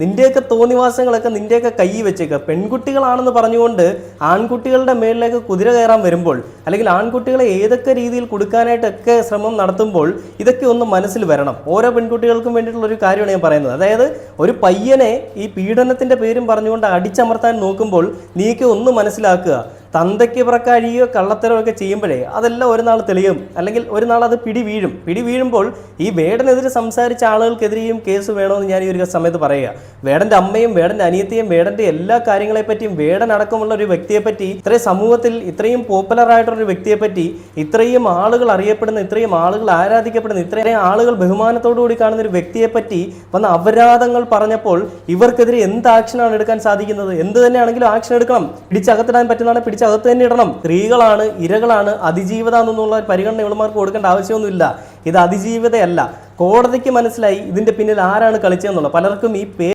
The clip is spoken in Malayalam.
നിന്റെയൊക്കെ തോന്നിവാസങ്ങളൊക്കെ നിന്റെയൊക്കെ കൈ വെച്ചേക്കുക. പെൺകുട്ടികളാണെന്ന് പറഞ്ഞുകൊണ്ട് ആൺകുട്ടികളുടെ മേളിലേക്ക് കുതിര കയറാൻ വരുമ്പോൾ അല്ലെങ്കിൽ ആൺകുട്ടികളെ ഏതൊക്കെ രീതിയിൽ കൊടുക്കാനായിട്ടൊക്കെ ശ്രമം നടത്തുമ്പോൾ ഇതൊക്കെ ഒന്ന് മനസ്സിൽ വരണം. ഓരോ പെൺകുട്ടികൾക്കും വേണ്ടിയിട്ടുള്ള ഒരു കാര്യമാണ് ഞാൻ പറയുന്നത്. അതായത് ഒരു പയ്യനെ ഈ പീഡനത്തിന്റെ പേരും പറഞ്ഞുകൊണ്ട് അടിച്ചമർത്താൻ നോക്കുമ്പോൾ നീക്ക് ഒന്ന് മനസ്സിലാക്കുക. തന്തയ്ക്ക് പിറക്കാഴിയോ കള്ളത്തരമോ ഒക്കെ ചെയ്യുമ്പോഴേ അതെല്ലാം ഒരു നാൾ തെളിയും. അല്ലെങ്കിൽ ഒരു നാൾ അത് പിടി വീഴും പിടി വീഴുമ്പോൾ ഈ വേടനെതിരെ സംസാരിച്ച ആളുകൾക്കെതിരെയും കേസ് വേണമെന്ന് ഞാൻ ഈ ഒരു സമയത്ത് പറയുക. വേടന്റെ അമ്മയും വേടന്റെ അനിയത്തെയും വേടന്റെ എല്ലാ കാര്യങ്ങളെപ്പറ്റിയും വേടൻ അടക്കമുള്ള ഒരു വ്യക്തിയെപ്പറ്റി ഇത്രയും സമൂഹത്തിൽ ഇത്രയും പോപ്പുലർ ആയിട്ടുള്ള ഒരു വ്യക്തിയെ പറ്റി ഇത്രയും ആളുകൾ അറിയപ്പെടുന്ന ഇത്രയും ആളുകൾ ആരാധിക്കപ്പെടുന്ന ഇത്രയും ആളുകൾ ബഹുമാനത്തോടു കൂടി കാണുന്ന ഒരു വ്യക്തിയെപ്പറ്റി വന്ന അപരാധങ്ങൾ പറഞ്ഞപ്പോൾ ഇവർക്കെതിരെ എന്ത് ആക്ഷനാണ് എടുക്കാൻ സാധിക്കുന്നത്? എന്ത് തന്നെയാണെങ്കിലും ആക്ഷൻ എടുക്കണം. പിടിച്ചകത്തിടാൻ പറ്റുന്നതാണ് പിടിച്ചകത്ത് തന്നെ ഇടണം. സ്ത്രീകളാണ് ഇരകളാണ് അതിജീവിത എന്നുള്ള പരിഗണന ഇവളുമാർക്ക് കൊടുക്കേണ്ട ആവശ്യമൊന്നുമില്ല. ഇത് അതിജീവിതയല്ല. കോടതിക്ക് മനസ്സിലായി ഇതിന്റെ പിന്നിൽ ആരാണ് കളിച്ചതെന്നുള്ളത്. പലർക്കും ഈ